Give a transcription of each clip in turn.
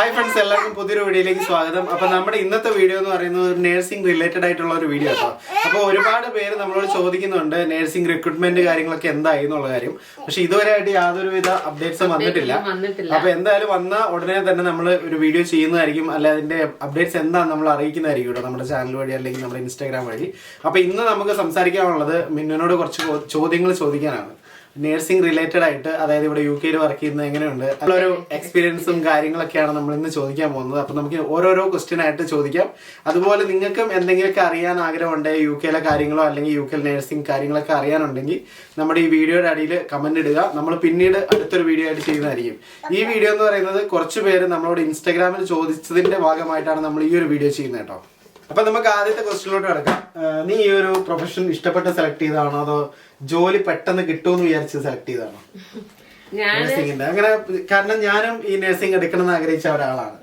Hi friends എല്ലാവർക്കും പുതിയൊരു വീഡിയോയിലേക്ക് സ്വാഗതം. അപ്പൊ നമ്മുടെ ഇന്നത്തെ വീഡിയോ എന്ന് പറയുന്നത് ഒരു നേഴ്സിംഗ് റിലേറ്റഡ് ആയിട്ടുള്ള ഒരു വീഡിയോ കേട്ടോ. അപ്പൊ ഒരുപാട് പേര് നമ്മളോട് ചോദിക്കുന്നുണ്ട് നേഴ്സിംഗ് റിക്രൂട്ട്മെന്റ് കാര്യങ്ങളൊക്കെ എന്തായി എന്നുള്ള കാര്യം. പക്ഷെ ഇതുവരെ ആയിട്ട് യാതൊരുവിധ അപ്ഡേറ്റ്സും വന്നിട്ടില്ല. അപ്പൊ എന്തായാലും വന്ന ഉടനെ തന്നെ നമ്മൾ ഒരു വീഡിയോ ചെയ്യുന്നതായിരിക്കും. അല്ല അതിന്റെ അപ്ഡേറ്റ്സ് എന്താണെന്ന് നമ്മൾ അറിയിക്കുന്നതായിരിക്കും കേട്ടോ നമ്മുടെ ചാനൽ വഴി അല്ലെങ്കിൽ നമ്മുടെ ഇൻസ്റ്റാഗ്രാം വഴി. അപ്പൊ ഇന്ന് നമുക്ക് സംസാരിക്കാനുള്ളത് മിന്നുനോട് കുറച്ച് ചോദ്യങ്ങൾ ചോദിക്കാനാണ്. നേഴ്സിംഗ് റിലേറ്റഡ് ആയിട്ട് അതായത് ഇവിടെ യു കെയിൽ വർക്ക് ചെയ്യുന്നത് എങ്ങനെയുണ്ട്? അതിലൊരു എക്സ്പീരിയൻസും കാര്യങ്ങളൊക്കെയാണ് നമ്മൾ ഇന്ന് ചോദിക്കാൻ പോകുന്നത്. അപ്പൊ നമുക്ക് ഓരോരോ ക്വസ്റ്റ്യൻ ആയിട്ട് ചോദിക്കാം. അതുപോലെ നിങ്ങൾക്കും എന്തെങ്കിലുമൊക്കെ അറിയാൻ ആഗ്രഹമുണ്ട് യു കെയിലെ കാര്യങ്ങളോ അല്ലെങ്കിൽ യു കെ നേഴ്സിംഗ് കാര്യങ്ങളൊക്കെ അറിയാനുണ്ടെങ്കിൽ നമ്മുടെ ഈ വീഡിയോയുടെ അടിയിൽ കമന്റ് ഇടുക. നമ്മൾ പിന്നീട് അടുത്തൊരു വീഡിയോ ആയിട്ട് ചെയ്യുന്നതായിരിക്കും. ഈ വീഡിയോ എന്ന് പറയുന്നത് കുറച്ച് പേര് നമ്മളോട് ഇൻസ്റ്റാഗ്രാമിൽ ചോദിച്ചതിന്റെ ഭാഗമായിട്ടാണ് നമ്മൾ ഈ ഒരു വീഡിയോ ചെയ്യുന്നത് കേട്ടോ. അപ്പൊ നമുക്ക് ആദ്യത്തെ ക്വസ്റ്റിനിലോട്ട് കിടക്കാം. നീ ഈ ഒരു പ്രൊഫഷൻ ഇഷ്ടപ്പെട്ട് സെലക്ട് ചെയ്തതാണോ? അതോ ജോലി പെട്ടെന്ന് കിട്ടുമെന്ന് വിചാരിച്ച് സെലക്ട് ചെയ്തതാണോ? ഞാൻ നഴ്സിംഗിന്റെ അങ്ങനെ കാരണം ഞാനും ഈ നഴ്സിംഗ് എടുക്കണം എന്ന് ആഗ്രഹിച്ച ഒരാളാണ്.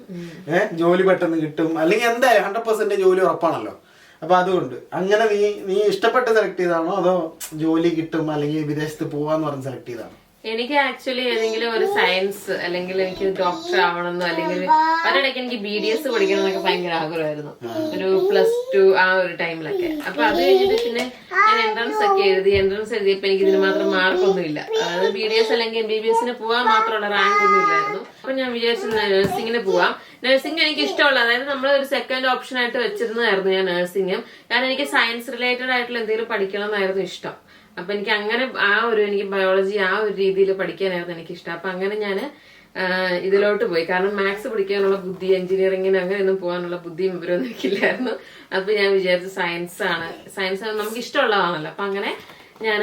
ഏഹ് ജോലി പെട്ടെന്ന് കിട്ടും. അല്ലെങ്കിൽ എന്തായാലും ഹൺഡ്രഡ് പെർസെന്റ് ജോലി ഉറപ്പാണല്ലോ. അപ്പൊ അതുകൊണ്ട്. അങ്ങനെ നീ നീ ഇഷ്ടപ്പെട്ട് സെലക്ട് ചെയ്താണോ അതോ ജോലി കിട്ടും അല്ലെങ്കിൽ വിദേശത്ത് പോവാന്ന് പറഞ്ഞ് സെലക്ട് ചെയ്താണോ എനിക്ക് ആക്ച്വലി ഏതെങ്കിലും ഒരു സയൻസ് അല്ലെങ്കിൽ എനിക്ക് ഡോക്ടർ ആവണമെന്നോ അല്ലെങ്കിൽ ഒരിടയ്ക്ക് എനിക്ക് ബി ഡി എസ് പഠിക്കണം എന്നൊക്കെ ഭയങ്കര ആഗ്രഹമായിരുന്നു. ഒരു പ്ലസ് ടു ആ ഒരു ടൈമിലൊക്കെ അപ്പൊ അത് കഴിഞ്ഞിട്ട് പിന്നെ ഞാൻ എൻട്രൻസ് ഒക്കെ എഴുതി എൻട്രൻസ് എഴുതിയപ്പോ എനിക്ക് ഇതിന് മാത്രം മാർക്കൊന്നും ഇല്ല അതായത് ബി ഡി എസ് അല്ലെങ്കിൽ എം ബി ബി എസിന് പോകാൻ മാത്രമുള്ള റാങ്ക് ഒന്നും ഇല്ലായിരുന്നു. അപ്പൊ ഞാൻ വിചാരിച്ചു നഴ്സിംഗിന് പോവാം. നഴ്സിംഗ് എനിക്ക് ഇഷ്ടമുള്ള അതായത് നമ്മൾ ഒരു സെക്കൻഡ് ഓപ്ഷൻ ആയിട്ട് വെച്ചിരുന്നതായിരുന്നു ഞാൻ നഴ്സിംഗും കാരണം എനിക്ക് സയൻസ് റിലേറ്റഡ് ആയിട്ടുള്ള എന്തെങ്കിലും പഠിക്കണം എന്നായിരുന്നു ഇഷ്ടം. അപ്പൊ എനിക്ക് അങ്ങനെ ആ ഒരു എനിക്ക് ബയോളജി ആ ഒരു രീതിയിൽ പഠിക്കാനായിരുന്നു എനിക്ക് ഇഷ്ടം അപ്പൊ അങ്ങനെ ഞാൻ ഇതിലോട്ട് പോയി. കാരണം മാത്സ് പഠിക്കാനുള്ള ബുദ്ധി എഞ്ചിനീയറിങ്ങിന് അങ്ങനെയൊന്നും പോകാനുള്ള ബുദ്ധിയും വിവരമൊന്നും എനിക്കില്ലായിരുന്നു. അപ്പൊ ഞാൻ വിചാരിച്ചു സയൻസ് ആണ്. സയൻസ് നമുക്ക് ഇഷ്ടമുള്ളതാണല്ലോ. അപ്പൊ അങ്ങനെ ഞാൻ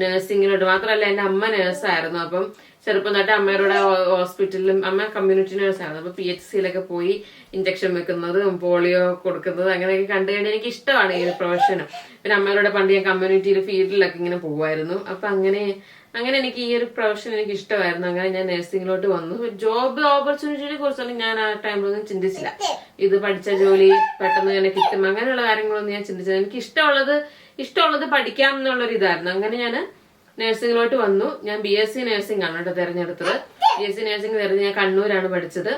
നഴ്സിങ്ങിലോട്ട് മാത്രമല്ല എന്റെ അമ്മ നേഴ്സായിരുന്നു അപ്പം ചെറുപ്പം തൊട്ട് അമ്മയുടെ ഹോസ്പിറ്റലിലും അമ്മ കമ്മ്യൂണിറ്റി നേഴ്സാണ് അപ്പൊ പി എച്ച് സിയിലൊക്കെ പോയി ഇഞ്ചക്ഷൻ വെക്കുന്നതും പോളിയോ കൊടുക്കുന്നതും അങ്ങനെയൊക്കെ കണ്ടു കഴിഞ്ഞാൽ എനിക്ക് ഇഷ്ടമാണ് ഈ ഒരു പ്രൊഫഷനും പിന്നെ അമ്മയുടെ പണ്ട് ഞാൻ കമ്മ്യൂണിറ്റിയിൽ ഫീൽഡിലൊക്കെ ഇങ്ങനെ പോകുമായിരുന്നു അപ്പൊ അങ്ങനെ അങ്ങനെ എനിക്ക് ഈ ഒരു പ്രൊഫഷൻ എനിക്ക് ഇഷ്ടമായിരുന്നു. അങ്ങനെ ഞാൻ നഴ്സിംഗിലോട്ട് വന്നു. ജോബ് ഓപ്പർച്യൂണിറ്റിയെ കുറിച്ചൊന്നും ഞാൻ ആ ടൈമിലൊന്നും ചിന്തിച്ചില്ല. ഇത് പഠിച്ച ജോലി പെട്ടെന്ന് തന്നെ കിട്ടും. അങ്ങനെയുള്ള കാര്യങ്ങളൊന്നും ഞാൻ ചിന്തിച്ചത് എനിക്ക് ഇഷ്ടമുള്ളത് ഇഷ്ടമുള്ളത് പഠിക്കാം എന്നുള്ളൊരു ഇതായിരുന്നു അങ്ങനെ ഞാൻ നഴ്സിംഗിലോട്ട് വന്നു. ഞാൻ ബി എസ് സി നഴ്സിംഗ് ആണ് കേട്ടോ തെരഞ്ഞെടുത്തത്. ബി എസ് സി നഴ്സിംഗ് തിരഞ്ഞ് ഞാൻ കണ്ണൂരാണ് പഠിച്ചത്.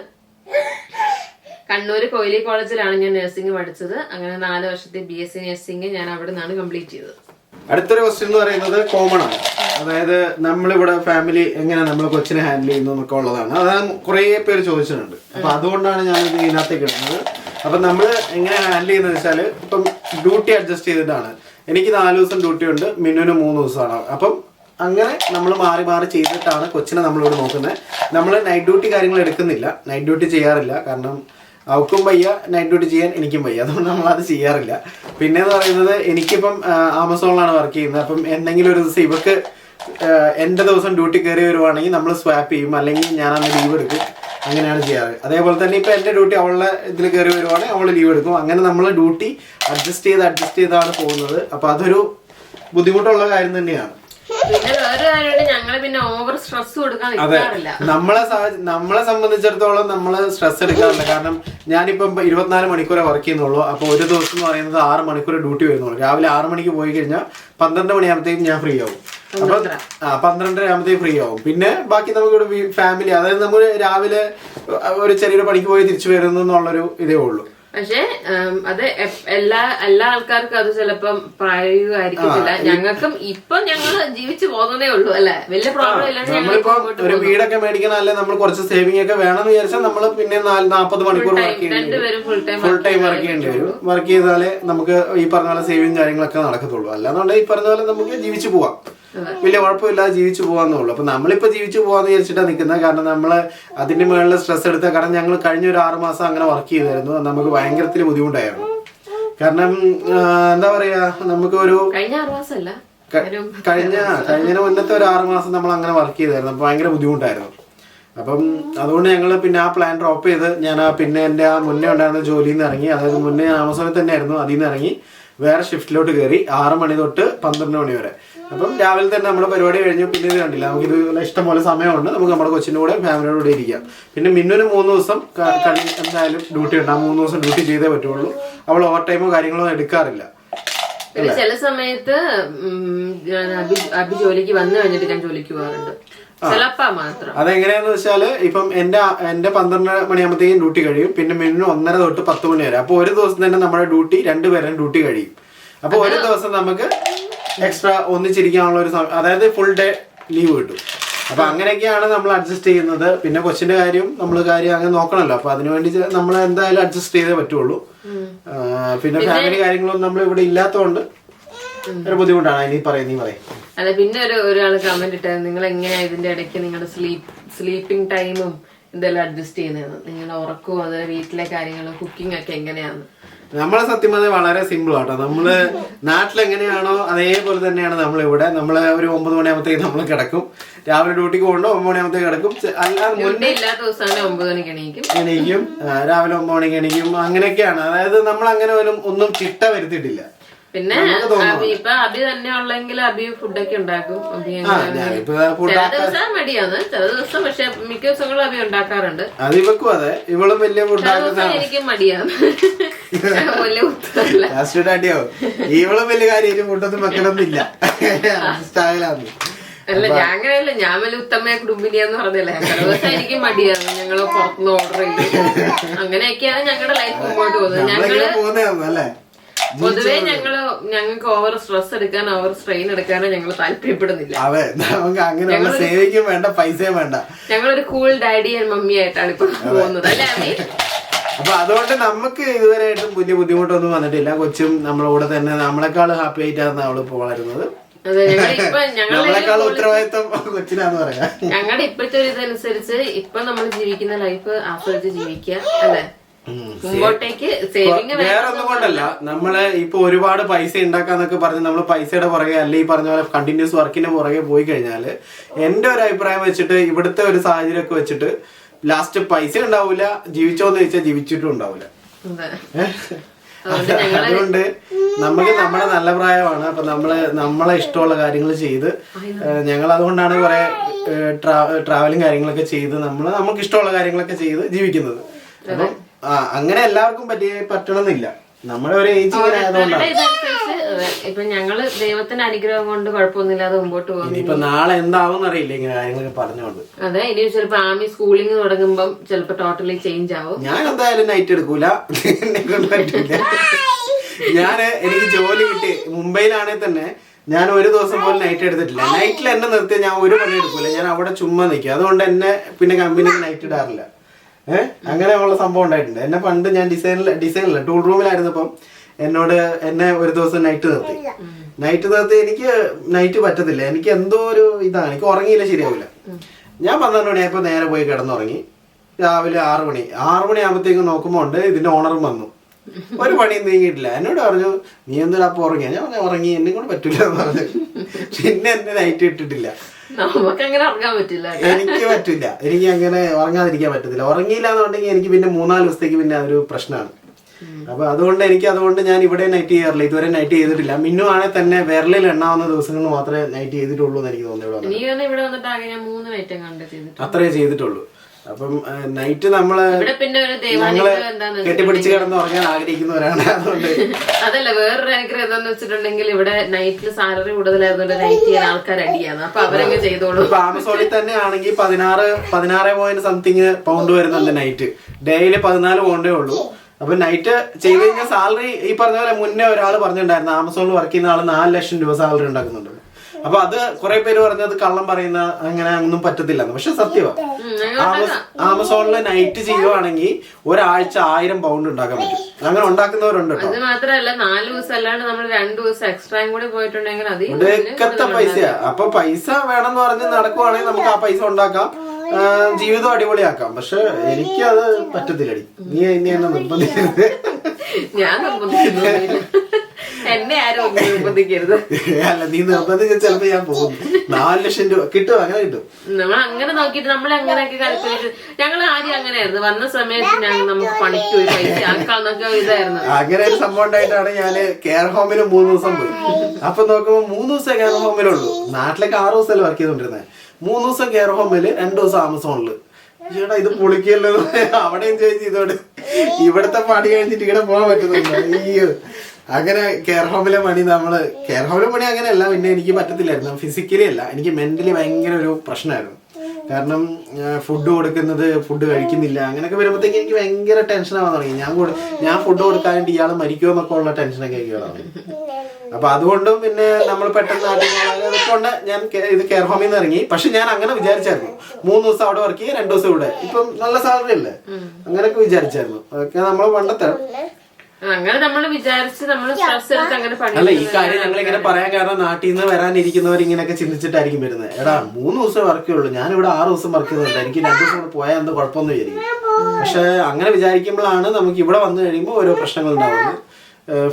കണ്ണൂർ കൊയിലി കോളേജിലാണ് ഞാൻ നഴ്സിംഗ് പഠിച്ചത്. അങ്ങനെ നാല് വർഷത്തെ ബി എസ് സി നഴ്സിംഗ് ഞാൻ അവിടെ നിന്നാണ് കംപ്ലീറ്റ് ചെയ്തത്. അടുത്തൊരു ക്വസ്റ്റ്യൻ എന്ന് പറയുന്നത് കോമൺ ആണ്. അതായത് നമ്മളിവിടെ ഫാമിലി എങ്ങനെ നമ്മൾ കൊച്ചിനെ ഹാൻഡിൽ ചെയ്യുന്നു എന്നൊക്കെ ഉള്ളതാണ്. അതാണ് കുറേ പേര് ചോദിച്ചിട്ടുണ്ട്. അപ്പൊ അതുകൊണ്ടാണ് ഞാൻ ഇത് ഇതിനകത്തേക്ക് ഇടുന്നത്. അപ്പൊ നമ്മൾ എങ്ങനെ ഹാൻഡിൽ ചെയ്യുന്നത് വെച്ചാൽ ഇപ്പം ഡ്യൂട്ടി അഡ്ജസ്റ്റ് ചെയ്തിട്ടാണ്. എനിക്ക് നാല് ദിവസം ഡ്യൂട്ടി ഉണ്ട് മിന്നുവിന് മൂന്ന് ദിവസമാണ്. അപ്പം അങ്ങനെ നമ്മൾ മാറി മാറി ചെയ്തിട്ടാണ് കൊച്ചിനെ നമ്മളിവിടെ നോക്കുന്നത്. നമ്മൾ നൈറ്റ് ഡ്യൂട്ടി കാര്യങ്ങൾ എടുക്കുന്നില്ല. നൈറ്റ് ഡ്യൂട്ടി ചെയ്യാറില്ല. കാരണം അവൾക്കും വയ്യ നൈറ്റ് ഡ്യൂട്ടി ചെയ്യാൻ എനിക്കും വയ്യ. അതുകൊണ്ട് നമ്മൾ അത് ചെയ്യാറില്ല. പിന്നെ എന്ന് പറയുന്നത് എനിക്കിപ്പം ആമസോണിലാണ് വർക്ക് ചെയ്യുന്നത്. അപ്പം എന്തെങ്കിലും ഒരു ദിവസം ഇവക്ക് എന്റെ ദിവസം ഡ്യൂട്ടി കയറി വരുവാണെങ്കിൽ നമ്മൾ സ്വാപ്പ് ചെയ്യും. അല്ലെങ്കിൽ ഞാൻ അന്ന് ലീവ് എടുക്കും. അങ്ങനെയാണ് ചെയ്യാറ്. അതേപോലെ തന്നെ ഇപ്പം എന്റെ ഡ്യൂട്ടി അവളുടെ ഇതിൽ കയറി വരുവാണെങ്കിൽ അവൾ ലീവ് എടുക്കും. അങ്ങനെ നമ്മൾ ഡ്യൂട്ടി അഡ്ജസ്റ്റ് ചെയ്ത് അഡ്ജസ്റ്റ് ചെയ്താണ് പോകുന്നത്. അപ്പോൾ അതൊരു ബുദ്ധിമുട്ടുള്ള കാര്യം തന്നെയാണ്. പിന്നെ വേറൊരു കാര്യമുണ്ട് ഞങ്ങൾ പിന്നെ ഓവർ സ്ട്രെസ് കൊടുക്കാൻ നിൽക്കാറില്ല നമ്മളെ സാഹച- നമ്മളെ സംബന്ധിച്ചിടത്തോളം നമ്മൾ സ്ട്രെസ് എടുക്കാറില്ല. കാരണം ഞാനിപ്പം ഇരുപത്തിനാല് മണിക്കൂറേ വർക്ക് ചെയ്യുന്നുള്ളൂ. അപ്പോൾ ഒരു ദിവസം എന്ന് പറയുന്നത് ആറ് മണിക്കൂർ ഡ്യൂട്ടി വരുന്നുള്ളൂ. രാവിലെ ആറ് മണിക്ക് പോയി കഴിഞ്ഞാൽ പന്ത്രണ്ട് മണിയാകുമ്പോഴത്തേക്കും ഞാൻ ഫ്രീ ആവും. അപ്പൊ ആ പന്ത്രണ്ടര ആകുമ്പോഴത്തേക്ക് ഫ്രീ ആവും. പിന്നെ ബാക്കി നമുക്കിവിടെ ഫാമിലി അതായത് നമ്മൾ രാവിലെ ഒരു ചെറിയൊരു പണിക്ക് പോയി തിരിച്ചു വരുന്നു എന്നുള്ളൊരു ഇതേ ഉള്ളൂ. പക്ഷെ അതെ എല്ലാ എല്ലാ ആൾക്കാർക്കും അത് ചിലപ്പം പ്രായോഗികമായിരിക്കത്തില്ല. ഞങ്ങൾക്കും ഇപ്പൊ ഞങ്ങൾ ജീവിച്ചു പോകുന്നതേ ഉള്ളൂ അല്ലെ? വലിയ പ്രോബ്ലം ഇല്ലാണ്ട് നമ്മളിപ്പോ ഒരു വീടൊക്കെ മേടിക്കണം അല്ലെ നമ്മൾ കുറച്ച് സേവിംഗ് ഒക്കെ വേണം വിചാരിച്ചാൽ നമ്മൾ പിന്നെ നാൽപ്പത് മണിക്കൂർ വർക്ക് ഫുൾ ടൈം വർക്ക് ചെയ്യേണ്ടി വരും. വർക്ക് ചെയ്താലേ നമുക്ക് ഈ പറഞ്ഞ പോലെ സേവിങ് കാര്യങ്ങളൊക്കെ നടക്കത്തുള്ളൂ. അല്ലാന്നുണ്ടെങ്കിൽ ഈ പറഞ്ഞ പോലെ നമുക്ക് ജീവിച്ചു പോവാം. വലിയ കുഴപ്പമില്ലാതെ ജീവിച്ചു പോവാന്നുള്ളൂ അപ്പൊ നമ്മളിപ്പോ ജീവിച്ചു പോകാന്ന് വിചാരിച്ചിട്ടാണ് നിൽക്കുന്നത് കാരണം നമ്മൾ അതിന്റെ മുകളിൽ സ്ട്രെസ് എടുത്ത. കാരണം ഞങ്ങൾ കഴിഞ്ഞ ഒരു ആറ് മാസം അങ്ങനെ വർക്ക് ചെയ്തായിരുന്നു. നമുക്ക് ഭയങ്കരത്തിൽ ബുദ്ധിമുട്ടായിരുന്നു. കാരണം എന്താ പറയാ നമുക്ക് ഒരു കഴിഞ്ഞ ആറ് മാസമല്ല കഴിഞ്ഞ കഴിഞ്ഞ മുന്നത്തെ ഒരു ആറ് മാസം നമ്മൾ അങ്ങനെ വർക്ക് ചെയ്തായിരുന്നു. അപ്പൊ ഭയങ്കര ബുദ്ധിമുട്ടായിരുന്നു. അപ്പം അതുകൊണ്ട് ഞങ്ങൾ പിന്നെ ആ പ്ലാൻ ഡ്രോപ്പ് ചെയ്ത് ഞാൻ ആ പിന്നെ എന്റെ ആ മുന്നേ ഉണ്ടായിരുന്ന ജോലിയിൽ നിന്ന് ഇറങ്ങി. അതായത് മുന്നേ ആമസോണിൽ തന്നെ ആയിരുന്നു അതിൽ നിന്ന് ഇറങ്ങി വേറെ ഷിഫ്റ്റിലോട്ട് കയറി ആറ് മണി തൊട്ട് പന്ത്രണ്ട് മണി വരെ. അപ്പം രാവിലെ തന്നെ നമ്മുടെ പരിപാടി കഴിഞ്ഞു. പിന്നെ ഇത് കണ്ടില്ല. നമുക്കിത് ഇഷ്ടം പോലെ സമയമുണ്ട്. നമുക്ക് നമ്മുടെ കൊച്ചിന്റെ കൂടെ ഫാമിലിയുടെ കൂടെ ഇരിക്കാം. പിന്നെ മിന്നൊരു മൂന്ന് ദിവസം കളി എന്തായാലും ഡ്യൂട്ടി ഉണ്ട്. ആ മൂന്ന് ദിവസം ഡ്യൂട്ടി ചെയ്തേ പറ്റുള്ളൂ. അവൾ ഓവർ ടൈമോ കാര്യങ്ങളോ എടുക്കാറില്ല. പിന്നെ ചില സമയത്ത് അബി ഞാൻ അഭി അഭി ജോലിക്ക് വന്നു കഴിഞ്ഞിട്ട് ഞാൻ ജോലിക്ക് പോകാറുണ്ട്. അതെങ്ങനെയാന്ന് വെച്ചാൽ ഇപ്പം എന്റെ എന്റെ പന്ത്രണ്ട് മണിയാകുമ്പോഴത്തേക്കും ഡ്യൂട്ടി കഴിയും. പിന്നെ മിന്നു ഒന്നര തൊട്ട് പത്ത് മണി വരെ. അപ്പൊ ഒരു ദിവസം തന്നെ നമ്മുടെ ഡ്യൂട്ടി രണ്ടുപേരും ഡ്യൂട്ടി കഴിയും. അപ്പൊ ഒരു ദിവസം നമുക്ക് എക്സ്ട്രാ ഒന്നിച്ചിരിക്കാനുള്ള ഒരു അതായത് ഫുൾ ഡേ ലീവ് കിട്ടും. അപ്പൊ അങ്ങനെയൊക്കെയാണ് നമ്മൾ അഡ്ജസ്റ്റ് ചെയ്യുന്നത്. പിന്നെ കൊച്ചിന്റെ കാര്യം നമ്മൾ കാര്യം അങ്ങനെ നോക്കണല്ലോ. അപ്പൊ അതിനുവേണ്ടി നമ്മൾ എന്തായാലും അഡ്ജസ്റ്റ് ചെയ്തേ പറ്റുള്ളൂ. പിന്നെ ഫാമിലി കാര്യങ്ങളൊന്നും നമ്മൾ ഇവിടെ ഇല്ലാത്തതുകൊണ്ട് ഒരു ബുദ്ധിമുട്ടാണ്. ഇനി പറയും നീ പറയും. അല്ല പിന്നെ ഒരു ഒരാൾ കമന്റ് ഇട്ടത്. നിങ്ങൾ എങ്ങനെയാ ഇതിന്റെ ഇടയ്ക്ക് നിങ്ങളുടെ സ്ലീപ്പ് സ്ലീപ്പിംഗ് ടൈമും ഇതെല്ലാം അഡ്ജസ്റ്റ് ചെയ്യുന്നത്? നിങ്ങളുടെ ഉറക്കവും അത് വീട്ടിലെ കാര്യങ്ങളും കുക്കിംഗ് ഒക്കെ എങ്ങനെയാന്ന്? നമ്മളെ സത്യം പറഞ്ഞാൽ വളരെ സിമ്പിൾ ആട്ടോ. നമ്മൾ നാട്ടിൽ എങ്ങനെയാണോ അതേപോലെ തന്നെയാണ് നമ്മൾ ഇവിടെ നമ്മൾ ഒരു ഒമ്പത് മണിയാകുമ്പോഴത്തേക്ക് നമ്മൾ കിടക്കും. രാവിലെ ഡ്യൂട്ടിക്ക് പോകണ്ടോ? ഒമ്പത് മണിയാകുമ്പോഴത്തേക്ക് കിടക്കും. അല്ലാതെ മുന്നേ ഒമ്പത് മണിക്ക് എണീക്കും. എണീക്കും. രാവിലെ ഒമ്പത് മണിക്ക് എണീക്കും. അങ്ങനെയൊക്കെയാണ്. അതായത് നമ്മൾ അങ്ങനെ ഒന്നും ചിട്ട വരുത്തിയിട്ടില്ല. പിന്നെ അബി ഇപ്പൊ അബി തന്നെ ഉള്ളെങ്കിൽ അബി ഫുഡൊക്കെ ഉണ്ടാക്കും. അബി ചില ദിവസം മടിയാണ് ചില ദിവസം പക്ഷെ മിക്ക ദിവസങ്ങളും അബി ഉണ്ടാക്കാറുണ്ട്. അത് ഇവക്കും അതെ. ഇവളും വലിയ എനിക്ക് മടിയാണ്. ഇവളും വലിയ കാര്യം ഫുഡൊന്നും വെക്കണമെന്നില്ല സ്റ്റൈലാണ് അല്ല ഞാൻ അങ്ങനെയല്ല. ഞാൻ വലിയ ഉത്തമയ കുടുംബിനിയാന്ന് പറഞ്ഞല്ലേ ദിവസം എനിക്ക് മടിയാണ്. ഞങ്ങൾ പുറത്തുനിന്ന് ഓർഡർ ചെയ്യും. അങ്ങനെയൊക്കെയാണ് ഞങ്ങളുടെ ലൈഫ് മുമ്പോട്ട് പോകുന്നത്. ഞങ്ങൾ അല്ലേ? പൊതുവേ ഞങ്ങൾ ഞങ്ങൾക്ക് ഓവർ സ്ട്രെസ് എടുക്കാനോ ഓവർ സ്ട്രെയിൻ എടുക്കാനോ ഞങ്ങൾ താല്പര്യപ്പെടുന്നില്ല. അതെ നമുക്ക് അങ്ങനെയുള്ള സേവിക്കും വേണ്ട പൈസയും വേണ്ട. ഞങ്ങളൊരു കൂൾ ഡാഡി ആൻഡ് മമ്മി ആയിട്ടാണ് ഇപ്പൊ പോകുന്നത് അല്ലേ അപ്പൊ അതുകൊണ്ട് നമുക്ക് ഇതുവരെയായിട്ടും വലിയ ബുദ്ധിമുട്ടൊന്നും വന്നിട്ടില്ല. കൊച്ചും നമ്മളെ കൂടെ തന്നെ നമ്മളെക്കാൾ ഹാപ്പി ആയിട്ടാണ് അവൾ വളരുന്നത് നമ്മളെക്കാൾ ഉത്തരവാദിത്വം കൊച്ചിനാന്ന് പറയാം. ഞങ്ങളുടെ ഇപ്പോഴത്തെ ഒരു ഇതനുസരിച്ച് ഇപ്പൊ നമ്മൾ ജീവിക്കുന്ന ലൈഫ് ആസ്വദിച്ച് ജീവിക്കുക അല്ലെ? മുമ്പോട്ടേക്ക് സേവിങ് വേറെ ഒന്നും കൊണ്ടല്ല. നമ്മൾ ഇപ്പൊ ഒരുപാട് പൈസ ഉണ്ടാക്കാന്നൊക്കെ പറഞ്ഞ് നമ്മൾ പൈസയുടെ പുറകെ അല്ലെ ഈ പറഞ്ഞ പോലെ കണ്ടിന്യൂസ് വർക്കിന്റെ പുറകെ പോയി കഴിഞ്ഞാൽ എന്റെ ഒരു അഭിപ്രായം വെച്ചിട്ട് ഇവിടുത്തെ ഒരു സാഹചര്യം ഒക്കെ വെച്ചിട്ട് ലാസ്റ്റ് പൈസ ഉണ്ടാവൂല ജീവിച്ചോന്ന് ചോദിച്ചാൽ ജീവിച്ചിട്ടും ഉണ്ടാവൂല. അതുകൊണ്ട് അതുകൊണ്ട് നമുക്ക് നമ്മുടെ നല്ല പ്രായമാണ്. അപ്പൊ നമ്മൾ നമ്മളെ ഇഷ്ടമുള്ള കാര്യങ്ങൾ ചെയ്ത് ഞങ്ങൾ അതുകൊണ്ടാണ് കുറെ ട്രാവലും കാര്യങ്ങളൊക്കെ ചെയ്ത് നമ്മൾ നമുക്ക് ഇഷ്ടമുള്ള കാര്യങ്ങളൊക്കെ ചെയ്ത് ജീവിക്കുന്നത്. അപ്പം ആ, അങ്ങനെ എല്ലാവർക്കും പറ്റിയ പറ്റണമെന്നില്ല. നമ്മുടെ ഒരു ഏജ് ഇങ്ങനെ ആയതുകൊണ്ടാണ്. ഇപ്പൊ ഞങ്ങൾ ദൈവത്തിന്റെ അനുഗ്രഹം കൊണ്ട് കുഴപ്പമൊന്നുമില്ലാതെ മുമ്പോട്ട് പോകുന്നു. ഇനിയിപ്പൊ നാളെ എന്താവും അറിയില്ല ഇങ്ങനെ കാര്യങ്ങളൊക്കെ പറഞ്ഞോണ്ട് അതെ ഇനി ചിലപ്പോ ആമി സ്കൂളിംഗ് തുടങ്ങുമ്പം ചിലപ്പോ ടോട്ടലി ചേഞ്ച് ആവും. ഞാൻ എന്തായാലും നൈറ്റ് എടുക്കൂല. എന്നെ കൊണ്ട് പറ്റില്ല ഞാൻ എനിക്ക് ജോലി കിട്ടി. മുംബൈയിലാണെങ്കിൽ തന്നെ ഞാൻ ഒരു ദിവസം പോലും നൈറ്റ് എടുത്തിട്ടില്ല. നൈറ്റിൽ എന്നെ നിർത്തി ഞാൻ ഒരു പണി എടുക്കൂല. ഞാൻ അവിടെ ചുമ്മാ നിൽക്കും അതുകൊണ്ട് എന്നെ പിന്നെ കമ്പനിക്ക് നൈറ്റ് ഇടാറില്ല. ഏഹ് അങ്ങനെയുള്ള സംഭവം ഉണ്ടായിട്ടുണ്ട്. എന്നെ പണ്ട് ഞാൻ ഡിസൈനിൽ ഡിസൈനില്ല ടൂൾ റൂമിലായിരുന്നപ്പം എന്നോട് എന്നെ ഒരു ദിവസം നൈറ്റ് നിർത്തി. നൈറ്റ് നിർത്തി എനിക്ക് നൈറ്റ് പറ്റത്തില്ല. എനിക്ക് എന്തോ ഒരു ഇതാണ്. എനിക്ക് ഉറങ്ങിയില്ല ശരിയാവില്ല. ഞാൻ പന്ത്രണ്ട് മണിയായപ്പോൾ നേരെ പോയി കിടന്നുറങ്ങി. രാവിലെ ആറു മണി. ആറു മണി ആകുമ്പോഴത്തേക്കും നോക്കുമ്പോൾ ഉണ്ട് ഇതിന്റെ ഓണറും വന്നു. ഒരു പണിയും നീങ്ങിയിട്ടില്ല. എന്നോട് പറഞ്ഞു നീ എന്തിനാ അപ്പൊ ഉറങ്ങിയ? ഞാൻ പറഞ്ഞു ഉറങ്ങി. എന്നെ കൂടെ പറ്റൂല എന്ന് പറഞ്ഞു. പിന്നെ എന്നെ നൈറ്റ് ഇട്ടിട്ടില്ല. ഉറങ്ങാൻ പറ്റില്ല. എനിക്ക് പറ്റില്ല. എനിക്ക് അങ്ങനെ ഉറങ്ങാതിരിക്കാൻ പറ്റത്തില്ല. ഉറങ്ങിയില്ല എന്നുണ്ടെങ്കിൽ എനിക്ക് പിന്നെ മൂന്നാൽ ദിവസത്തേക്ക് പിന്നെ അതൊരു പ്രശ്നമാണ്. അപ്പൊ അതുകൊണ്ട് എനിക്ക് അതുകൊണ്ട് ഞാൻ ഇവിടെ നൈറ്റ് ചെയ്യാറില്ല. ഇതുവരെ നൈറ്റ് ചെയ്തിട്ടില്ല. മിന്നു ആണെങ്കിൽ തന്നെ വിരലിൽ എണ്ണാവുന്ന ദിവസങ്ങളിൽ മാത്രമേ നൈറ്റ് ചെയ്തിട്ടുള്ളൂ എന്ന് എനിക്ക് ചെയ്തിട്ട് അത്രേ ചെയ്തിട്ടുള്ളൂ. അപ്പം നൈറ്റ് നമ്മൾ ഞങ്ങൾ കെട്ടിപ്പിടിച്ച് കിടന്ന് ഉറങ്ങാൻ ആഗ്രഹിക്കുന്നവരാണ് അതുകൊണ്ട്. അതല്ല വേറൊരു ആഗ്രഹം എന്താന്ന് വെച്ചിട്ടുണ്ടെങ്കിൽ ഇവിടെ നൈറ്റിൽ സാലറി കൂടുതലായതുകൊണ്ട് നൈറ്റ് ചെയ്യാൻ ആൾക്കാർ അടിയാണ് അപ്പൊ അവരങ്ങ് ചെയ്തോളൂ. ഇപ്പൊ ആമസോണിൽ തന്നെ ആണെങ്കിൽ പതിനാറ് പതിനാറ് പോയിന്റ് സംതിങ് പൗണ്ട് വരുന്നുണ്ട് നൈറ്റ് ഡേയിൽ പതിനാല് പൗണ്ടേ ഉള്ളൂ. അപ്പൊ നൈറ്റ് ചെയ്ത് കഴിഞ്ഞാൽ സാലറി ഈ പറഞ്ഞ പോലെ മുന്നേ ഒരാൾ പറഞ്ഞിട്ടുണ്ടായിരുന്നു ആമസോണിൽ വർക്ക് ചെയ്യുന്ന ആൾ നാല് ലക്ഷം രൂപ സാലറി ഉണ്ടാക്കുന്നുണ്ട്. അപ്പൊ അത് കുറെ പേര് പറഞ്ഞത് കള്ളം പറയുന്ന അങ്ങനെ ഒന്നും പറ്റത്തില്ല പക്ഷെ സത്യമാണ് ആമസോണിൽ നൈറ്റ് ചെയ്യുവാണെങ്കിൽ ഒരാഴ്ച ആയിരം പൗണ്ട് ഉണ്ടാക്കാൻ പറ്റും. അങ്ങനെ ഉണ്ടാക്കുന്നവരുണ്ട് അത് മാത്രല്ല നാല് ദിവസം അല്ലാണ്ട് നമ്മൾ രണ്ടു ദിവസം എക്സ്ട്രായും കൂടി പോയിട്ടുണ്ടെങ്കിൽ അത് ഒടുക്കത്തെ പൈസയാ. അപ്പൊ പൈസ വേണമെന്ന് പറഞ്ഞ് നടക്കുവാണെങ്കിൽ നമുക്ക് ആ പൈസ ഉണ്ടാക്കാം. ജീവിതം അടിപൊളിയാക്കാം. പക്ഷെ എനിക്കത് അത് പറ്റത്തില്ലടി. നീ എന്നെ എന്നെ നിർബന്ധിക്കരുത്. ഞാൻ നിർബന്ധിക്കുന്നു എന്നെ ആരും ഒന്നും നിർബന്ധിക്കരുത്. അല്ല നീ നിർബന്ധിച്ച ചിലപ്പോ ഞാൻ പോകും. നാല് ലക്ഷം രൂപ കിട്ടും അങ്ങനെ കിട്ടും. നമ്മൾ അങ്ങനെ നോക്കിട്ട് നമ്മൾ അങ്ങനെയൊക്കെ കാൽക്കുലേഷൻ ഞങ്ങൾ ആദ്യം അങ്ങനെയായിരുന്നു. വന്ന സമയത്ത് ഞങ്ങൾ നമുക്ക് പണിക്ക് പോയി പൈസ ആക്കാന്നൊക്കെ ഇതായിരുന്നു. അങ്ങനെ ഒരു സംഭവം ഉണ്ടായിട്ടാണ് ഞാൻ കെയർ ഹോമിൽ മൂന്ന് ദിവസം പോയി. അപ്പൊ നോക്കുമ്പോ മൂന്ന് ദിവസം കെയർ ഹോമിലുള്ളൂ നാട്ടിലേക്ക് ആറ് ദിവസമല്ലേ വർക്ക് ചെയ്തോണ്ടിരുന്നത് മൂന്ന് ദിവസം കെയർ ഹോമിൽ രണ്ടു ദിവസം ആമസോണിൽ ചേട്ടാ ഇത് പൊളിക്കല്ലോ അവിടെ എൻജോയ് ചെയ്തോണ്ട്. ഇവിടുത്തെ പണി കഴിഞ്ഞിട്ട് ഇവിടെ പോകാൻ പറ്റുന്നുണ്ടോ? അയ്യോ. അങ്ങനെ കെയർ ഹോമിലെ മണി നമ്മൾ കെയർ ഹോമിലെ പണി അങ്ങനെയല്ല. പിന്നെ എനിക്ക് പറ്റത്തില്ലായിരുന്നു. ഫിസിക്കലി അല്ല. എനിക്ക് മെന്റലി ഭയങ്കര ഒരു പ്രശ്നമായിരുന്നു. കാരണം ഫുഡ് കൊടുക്കുന്നത് ഫുഡ് കഴിക്കുന്നില്ല. അങ്ങനെയൊക്കെ വരുമ്പോഴത്തേക്ക് എനിക്ക് ഭയങ്കര ടെൻഷൻ ആവാൻ തുടങ്ങി. ഞാൻ ഞാൻ ഫുഡ് കൊടുക്കാനായിട്ട് ഇയാൾ മരിക്കുമോ എന്നൊക്കെ ഉള്ള ടെൻഷനൊക്കെ എനിക്ക് തുടങ്ങി അപ്പൊ അതുകൊണ്ടും പിന്നെ നമ്മൾ പെട്ടെന്ന് അതുകൊണ്ട് ഞാൻ ഇത് കെയർ ഹോമിൽ നിന്ന് ഇറങ്ങി. പക്ഷെ ഞാൻ അങ്ങനെ വിചാരിച്ചായിരുന്നു. മൂന്ന് ദിവസം അവിടെ വർക്ക് ചെയ്യും രണ്ടു ദിവസം ഇവിടെ. ഇപ്പം നല്ല സാലറി അല്ലേ? അങ്ങനെയൊക്കെ വിചാരിച്ചായിരുന്നു. അതൊക്കെ നമ്മൾ പണ്ടത്തെ അങ്ങനെ നമ്മൾ വിചാരിച്ച് നമ്മൾ സ്ട്രെസ് എടുത്ത് അങ്ങനെ അല്ല ഈ കാര്യം ഞങ്ങൾ ഇങ്ങനെ പറയാൻ കാരണം നാട്ടിൽ നിന്ന് വരാനിരിക്കുന്നവർ ഇങ്ങനെയൊക്കെ ചിന്തിച്ചിട്ടായിരിക്കും വരുന്നത്. എടാ മൂന്ന് ദിവസം വർക്ക് ഉള്ളൂ. ഞാൻ ഇവിടെ ആറ് ദിവസം വർക്ക് ചെയ്യുന്നുണ്ട് എനിക്ക് രണ്ടു ദിവസം പോയാൽ എന്ത് കുഴപ്പമൊന്നും വിചാരിക്കും പക്ഷെ അങ്ങനെ വിചാരിക്കുമ്പോഴാണ് നമുക്ക് ഇവിടെ വന്നു കഴിയുമ്പോൾ ഓരോ പ്രശ്നങ്ങൾ ഉണ്ടാവുന്നത്.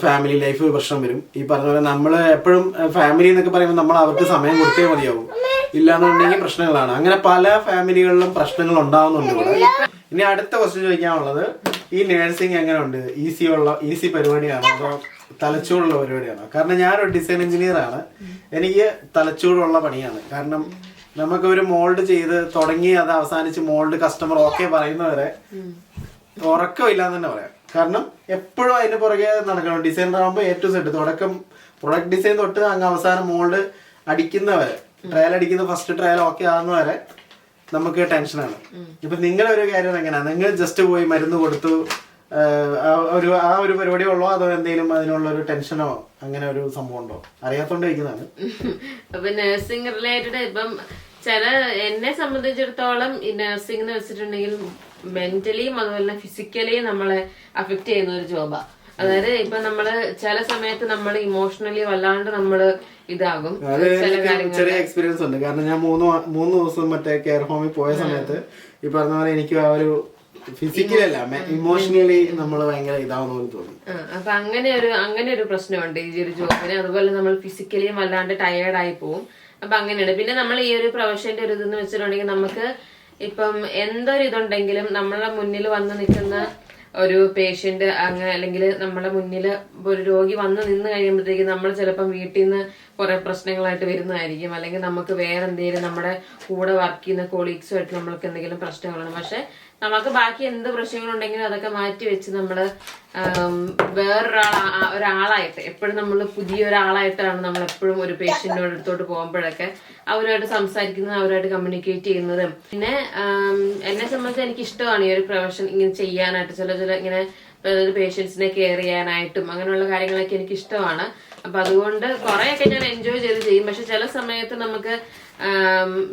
ഫാമിലി ലൈഫ് പ്രശ്നം വരും. ഈ പറഞ്ഞ പോലെ നമ്മൾ എപ്പോഴും ഫാമിലി എന്നൊക്കെ പറയുമ്പോൾ നമ്മൾ അവർക്ക് സമയം കൊടുത്തേ മതിയാവും. ഇല്ലാന്നുണ്ടെങ്കിൽ പ്രശ്നങ്ങളാണ്. അങ്ങനെ പല ഫാമിലികളിലും പ്രശ്നങ്ങൾ ഉണ്ടാവുന്നുണ്ട് ഇവിടെ. ഇനി അടുത്ത ക്വസ്റ്റ്യൻ ചോദിക്കാനുള്ളത് ഈ നേഴ്സിംഗ് എങ്ങനെ ഉണ്ട് ഈസി ഉള്ള ഈസി പരിപാടിയാണോ അതോ തലച്ചൂടുള്ള പരിപാടിയാണോ? കാരണം ഞാനൊരു ഡിസൈൻ എഞ്ചിനീയർ ആണ്. എനിക്ക് തലച്ചൂടുള്ള പണിയാണ്. കാരണം നമുക്ക് ഒരു മോൾഡ് ചെയ്ത് തുടങ്ങി അത് അവസാനിച്ച് മോൾഡ് കസ്റ്റമർ ഓക്കെ പറയുന്നവരെ ഉറക്കമില്ല എന്ന് തന്നെ പറയാം. കാരണം എപ്പോഴും അതിന് പുറകെ നടക്കണം. ഡിസൈനർ ആകുമ്പോൾ എ ടു സെറ്റ് തുടക്കം പ്രൊഡക്റ്റ് ഡിസൈൻ തൊട്ട് അങ്ങ് അവസാനം മോൾഡ് അടിക്കുന്നവരെ ട്രയൽ അടിക്കുന്ന ഫസ്റ്റ് ട്രയൽ ഓക്കെ ആകുന്നവരെ നമുക്ക് ടെൻഷനാണ് ഇപ്പൊ നിങ്ങളെ ഒരു കാര്യം എങ്ങനെയാ നിങ്ങൾ ജസ്റ്റ് പോയി മരുന്ന് കൊടുത്തു ഒരു ആ ഒരു പരിപാടി ഉള്ളോ? അതോ എന്തെങ്കിലും അതിനുള്ള ഒരു ടെൻഷനോ അങ്ങനെ ഒരു സംഭവം ഉണ്ടോ? അറിയാത്തോണ്ടിരിക്കുന്നതാണ് അപ്പൊ നഴ്സിംഗ് റിലേറ്റഡ് ഇപ്പം ചില എന്നെ സംബന്ധിച്ചിടത്തോളം ഈ നഴ്സിംഗ് എന്ന് വെച്ചിട്ടുണ്ടെങ്കിൽ മെന്റലിയും അതുപോലെ ഫിസിക്കലിയും നമ്മളെ അഫക്ട് ചെയ്യുന്ന ഒരു ജോബാ അതായത് ഇപ്പൊ നമ്മൾ ചില സമയത്ത് നമ്മൾ ഇമോഷണലി വല്ലാണ്ട് നമ്മൾ ഇതാകും. അത് എനിക്ക് ചെറിയ എക്സ്പീരിയൻസ് ഉണ്ട്. കാരണം ഞാൻ മൂന്ന് മൂന്ന് ദിവസം മറ്റേ കെയർ ഹോമിൽ പോയ സമയത്ത് ഈ പറഞ്ഞ പോലെ എനിക്ക് ആ ഒരു ഫിസിക്കലി അല്ല ഇമോഷണലി നമ്മൾ ഭയങ്കര ഇതാവുന്ന പോലെ തോന്നി. ആ, അപ്പൊ അങ്ങനെ ഒരു അങ്ങനെ ഒരു പ്രശ്നമുണ്ട് ഈ ഒരു ജോബിന് അതുപോലെ നമ്മൾ ഫിസിക്കലിയും വല്ലാണ്ട് ടയേർഡ് ആയി പോവും. അപ്പൊ അങ്ങനെയാണ് പിന്നെ നമ്മൾ ഈ ഒരു പ്രൊഫഷന്റെ ഒരു ഇതെന്ന് വെച്ചിട്ടുണ്ടെങ്കിൽ നമുക്ക് ഇപ്പം എന്തൊരു ഇതുണ്ടെങ്കിലും നമ്മളെ മുന്നിൽ വന്ന് നിൽക്കുന്ന ഒരു പേഷ്യന്റ് അങ്ങനെ അല്ലെങ്കിൽ നമ്മളെ മുന്നിൽ ഒരു രോഗി വന്ന് നിന്ന് കഴിയുമ്പോഴത്തേക്ക് നമ്മൾ ചിലപ്പം വീട്ടിൽ നിന്ന് കുറെ പ്രശ്നങ്ങളായിട്ട് വരുന്നതായിരിക്കും. അല്ലെങ്കിൽ നമുക്ക് വേറെ എന്തെങ്കിലും നമ്മുടെ കൂടെ വർക്ക് ചെയ്യുന്ന കൊളീഗ്സുമായിട്ട് നമ്മൾക്ക് എന്തെങ്കിലും പ്രശ്നങ്ങളാണ് പക്ഷെ നമുക്ക് ബാക്കി എന്ത് പ്രശ്നങ്ങളുണ്ടെങ്കിലും അതൊക്കെ മാറ്റി വെച്ച് നമ്മൾ വേറൊരാൾ ഒരാളായിട്ട് എപ്പോഴും നമ്മൾ പുതിയ ഒരാളായിട്ടാണ് നമ്മൾ എപ്പോഴും ഒരു പേഷ്യന്റിനോട് അടുത്തോട്ട് പോകുമ്പോഴൊക്കെ അവരുമായിട്ട് സംസാരിക്കുന്നതും അവരുമായിട്ട് കമ്മ്യൂണിക്കേറ്റ് ചെയ്യുന്നതും. പിന്നെ എന്നെ സംബന്ധിച്ച് എനിക്ക് ഇഷ്ടമാണ് ഈ ഒരു പ്രൊഫഷൻ ഇങ്ങനെ ചെയ്യാനായിട്ട് ചില ചില ഇങ്ങനെ അതായത് പേഷ്യൻസിനെ കെയർ ചെയ്യാനായിട്ടും അങ്ങനെയുള്ള കാര്യങ്ങളൊക്കെ എനിക്ക് ഇഷ്ടമാണ് അപ്പൊ അതുകൊണ്ട് കുറെയൊക്കെ ഞാൻ എൻജോയ് ചെയ്ത് ചെയ്യും. പക്ഷെ ചില സമയത്ത് നമുക്ക്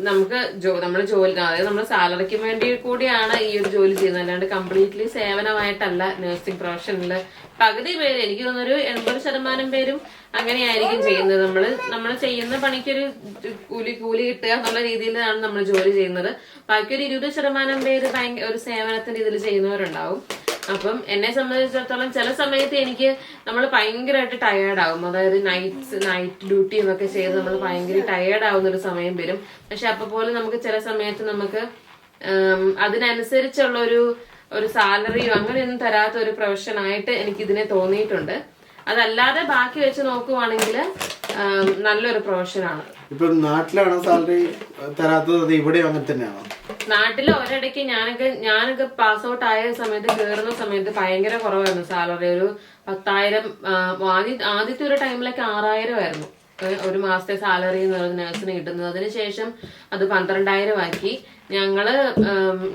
നമുക്ക് ജോ നമ്മൾ ജോലി അതായത് നമ്മൾ സാലറിക്ക് വേണ്ടി കൂടിയാണ് ഈ ഒരു ജോലി ചെയ്യുന്നത്. അല്ലാണ്ട് കംപ്ലീറ്റ്ലി സേവനമായിട്ടല്ല നഴ്സിംഗ് പ്രൊഫഷനിൽ പകുതി പേര് എനിക്ക് തോന്നുന്നൊരു എൺപത് ശതമാനം പേരും അങ്ങനെയായിരിക്കും ചെയ്യുന്നത്. നമ്മൾ നമ്മൾ ചെയ്യുന്ന പണിക്കൊരു കൂലി കൂലി കിട്ടുക എന്നുള്ള രീതിയിലാണ് നമ്മൾ ജോലി ചെയ്യുന്നത്. ബാക്കി ഒരു ഇരുപത് ശതമാനം പേര് ഒരു സേവനത്തിന്റെ ഇതിൽ ചെയ്യുന്നവരുണ്ടാവും. അപ്പം എന്നെ സംബന്ധിച്ചിടത്തോളം ചില സമയത്ത് എനിക്ക് നമ്മൾ ഭയങ്കരമായിട്ട് ടയേർഡ് ആകും അതായത് നൈറ്റ്സ് നൈറ്റ് ഡ്യൂട്ടി എന്നൊക്കെ ചെയ്ത് നമ്മൾ ഭയങ്കര ടയേർഡ് ആവുന്ന ഒരു സമയം വരും. പക്ഷെ അപ്പൊ പോലും നമുക്ക് ചില സമയത്ത് നമുക്ക് അതിനനുസരിച്ചുള്ള ഒരു ഒരു സാലറിയോ അങ്ങനെയൊന്നും തരാത്ത ഒരു പ്രൊഫഷൻ ആയിട്ട് എനിക്ക് ഇതിനെ തോന്നിയിട്ടുണ്ട്. അതല്ലാതെ ബാക്കി വെച്ച് നോക്കുവാണെങ്കിൽ നല്ലൊരു പ്രൊഫഷനാണ് ഇപ്പൊ നാട്ടിലാണോ സാലറി തരാത്തത് അത് ഇവിടെയും അങ്ങനെ തന്നെയാണോ? നാട്ടിൽ ഒരിടയ്ക്ക് ഞാനൊക്കെ ഞാനൊക്കെ പാസ് ഔട്ട് ആയ സമയത്ത് കയറുന്ന സമയത്ത് ഭയങ്കര കുറവായിരുന്നു സാലറി. ഒരു പത്തായിരം ആദ്യ ആദ്യത്തെ ഒരു ടൈമിലൊക്കെ ആറായിരം ആയിരുന്നു ഒരു മാസത്തെ സാലറി എന്ന് പറയുന്നത് നഴ്സിന് കിട്ടുന്നത്. അതിനുശേഷം അത് പന്ത്രണ്ടായിരം ആക്കി ഞങ്ങൾ